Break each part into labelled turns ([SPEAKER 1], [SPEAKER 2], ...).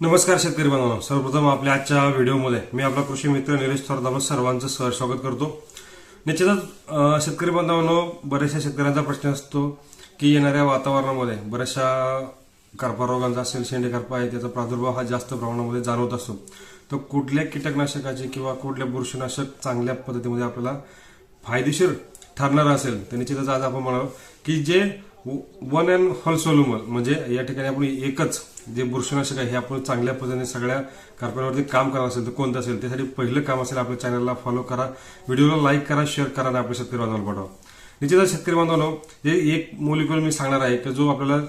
[SPEAKER 1] नमस्कार शेतकरी बांधवांनो सर्वप्रथम आपल्या आजच्या व्हिडिओमध्ये मी आपला कृषी मित्र निलेश थोरदाबर सर्वांचं सर स्वागत करतो. निश्चितच शेतकरी बांधवांनो बऱ्याचशा शेतकऱ्यांचा प्रश्न असतो की येणाऱ्या वातावरणामध्ये बऱ्याचशा करपा रोगांचा असेल शेंडेकरपा आहे त्याचा प्रादुर्भाव हा जास्त प्रमाणामध्ये जाणवत असतो. तर कुठल्या कीटकनाशकाचे किंवा कुठल्या बुरशीनाशक चांगल्या पद्धतीमध्ये आपल्याला फायदेशीर ठरणार असेल तर निश्चितच आज आपण म्हणावं की जे वन अँड हॉल सोल्युमल म्हणजे या ठिकाणी आपण एकच जे बुरशीनाशक आहे हे आपण चांगल्या पद्धतीने सगळ्या कार्पण्यावरती काम करणार असेल तर कोणतं असेल त्यासाठी पहिलं काम असेल आपल्या चॅनलला फॉलो करा. व्हिडिओला लाईक करा शेअर करा आणि आपल्या शेतकरी बांधवाला पाठवा. निश्चितच शेतकरी बांधवांनो जे एक मोलिक्युल मी सांगणार आहे की जो आपल्याला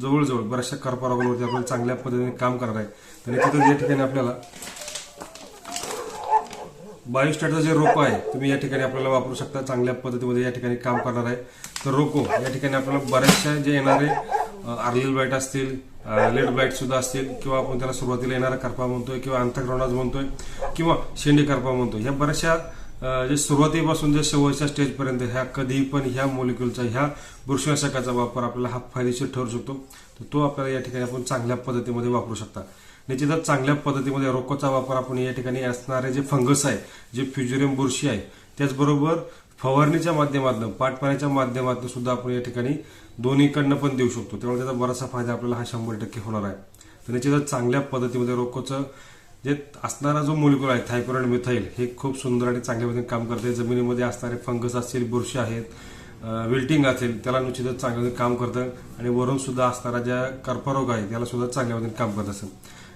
[SPEAKER 1] जवळजवळ बऱ्याचशा कर्पा आपण आपल्याला चांगल्या पद्धतीने काम करणार आहे तर निश्चितच या ठिकाणी आपल्याला बायोस्टॅटचं जे रोको आहे तुम्ही या ठिकाणी आपल्याला वापरू शकता चांगल्या पद्धतीमध्ये या ठिकाणी काम करणार आहे. तर रोको या ठिकाणी आपल्याला बऱ्याचशा जे येणारे आर्लिल ब्लाईट असतील लेड ब्लाईट सुद्धा असतील किंवा आपण त्याला सुरुवातीला येणारा करपा म्हणतोय किंवा अंतग्रहणाज म्हणतोय किंवा शेंडी करपा म्हणतोय या बऱ्याचशा जे सुरुवातीपासून जे शेवटच्या स्टेजपर्यंत ह्या कधीही पण ह्या मोलिक्युलचा ह्या बुरशीनाशकाचा वापर आपल्याला हा फायदेशीर ठरू शकतो. तर तो आपल्याला या ठिकाणी आपण चांगल्या पद्धतीमध्ये वापरू शकता. निश्चितच चांगल्या पद्धतीमध्ये रोकोचा वापर आपण या ठिकाणी असणारे जे फंगस आहे जे फ्युजेरियम बुरशी आहे त्याचबरोबर फवारणीच्या माध्यमातून पाटपाण्याच्या माध्यमातून सुद्धा आपण या ठिकाणी दोन्हीकडनं पण देऊ शकतो. त्यामुळे त्याचा बराचसा फायदा आपल्याला हा शंभर टक्के होणार आहे. तर निश्चितच चांगल्या पद्धतीमध्ये रोकोचं जे असणारा जो मोलिक्युल आहे थायकोरॉइड मिथाईल हे खूप सुंदर आणि चांगल्या पद्धतीने काम करते. जमिनीमध्ये असणारे फंगस असतील बुरशी आहेत विल्टिंग असेल त्याला निश्चितच चांगल्या पद्धतीने काम करतं. आणि वरून सुद्धा असणारा ज्या कर्परोग आहे त्याला सुद्धा चांगल्या पद्धतीने काम करत असेल.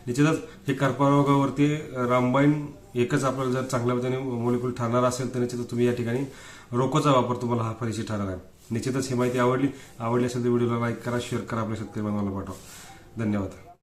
[SPEAKER 1] निश्चितच हे कर्परोगावरती रामबाईन एकच आपल्याला जर चांगल्या पद्धतीने मोलिक्युल ठरणार असेल तर निश्चितच तुम्ही या ठिकाणी रोकोचा वापर तुम्हाला हा फायदेशीर ठरणार आहे. निश्चितच ही माहिती आवडली आवडली असेल तर व्हिडिओला लाईक करा शेअर करा आपल्या शेतकरी बांधवाला पाठवा. धन्यवाद.